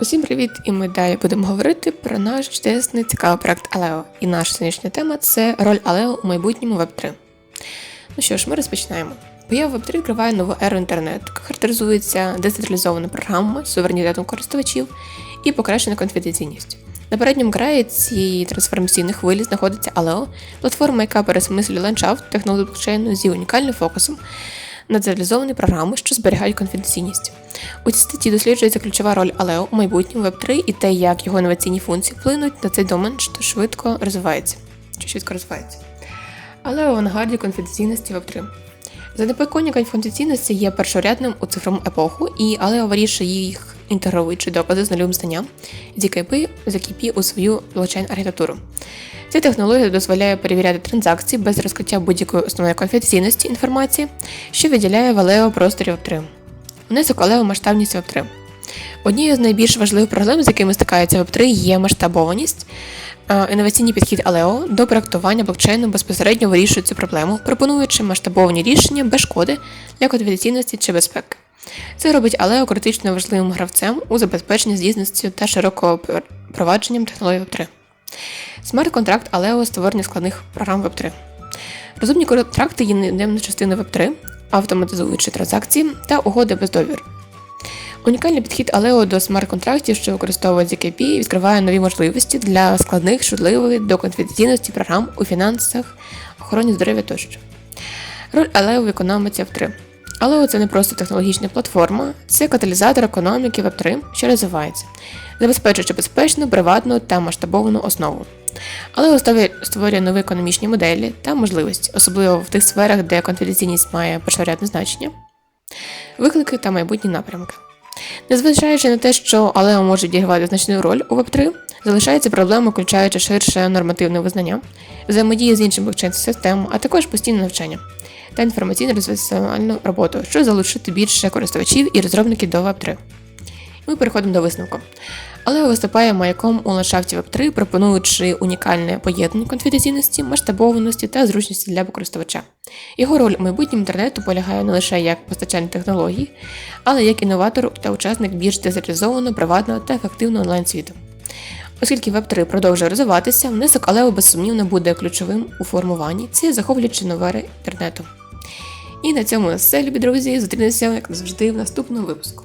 Усім привіт! І ми далі будемо говорити про наш чудесний цікавий проект Алео. І наша сьогоднішня тема це роль Алео у майбутньому Web3. Ну що ж, ми розпочинаємо. Поява Web3 відкриває нову еру інтернету, яка характеризується децентралізованими програмами, суверенітетом користувачів і покращеною конфіденційністю. На передньому краї цієї трансформаційної хвилі знаходиться Aleo, платформа, яка пересмислює ландшафт технології блокчейну зі унікальним фокусом на децентралізовані програми, що зберігають конфіденційність. У цій статті досліджується ключова роль Aleo у майбутньому Web3 і те, як його інноваційні функції вплинуть на цей домен, що швидко розвивається. Що швидко розвивається. Але у авангарді конфіденційності Web3. Занепокоєння конфіденційності є першорядним у цифровому епоху, і Aleo вирішує їх інтегруючи докази з нульовим знанням ZKP, ZKP у свою блокчейн-архітектуру. Ця технологія дозволяє перевіряти транзакції без розкриття будь-якої основної конфіденційності інформації, що виділяє в Aleo просторі Web3. Внесок Aleo масштабність Web3. Однією з найбільш важливих проблем, з якими стикається Web3, є масштабованість. Інноваційний підхід Aleo до проектування блокчейну безпосередньо вирішує цю проблему, пропонуючи масштабовані рішення без шкоди для конфіденційності чи безпеки. Це робить Aleo критично важливим гравцем у забезпеченні здійсненістю та широкого провадженням технологій Web3. Смарт-контракт Aleo створення складних програм Web3. Розумні контракти є невід'ємною частиною Web3, автоматизуючи транзакції та угоди без довір. Унікальний підхід Aleo до смарт-контрактів, що використовує ZKP, відкриває нові можливості для складних, швидливих до конфіденційності програм у фінансах, охороні здоров'я тощо. Роль Aleo в економіці Web3. Aleo – це не просто технологічна платформа, це каталізатор економіки Web3, що розвивається, забезпечуючи безпечну, приватну та масштабовану основу. Aleo створює- нові економічні моделі та можливості, особливо в тих сферах, де конфіденційність має першорядне значення, виклики та майбутні напрямки. Незважаючи на те, що Aleo може відігравати значну роль у Web3, залишається проблема, включаючи ширше нормативне визнання, взаємодії з іншими блокчейн-системами, а також постійне навчання та інформаційно розвивальну роботу, щоб залучити більше користувачів і розробників до Web3. Ми переходимо до висновку. Aleo виступає маяком у ландшафті Web3, пропонуючи унікальне поєднання конфіденційності, масштабованості та зручності для користувача. Його роль у майбутньому інтернету полягає не лише як постачальник технологій, але як інноватор та учасник більш децентралізованого, приватного та ефективного онлайн-світу. Оскільки Web3 продовжує розвиватися, внесок Aleo безсумнівно буде ключовим у формуванні цієї захоплюючої новери інтернету. І на цьому все, любі друзі. Зустрінемося, як завжди, в наступному випуску.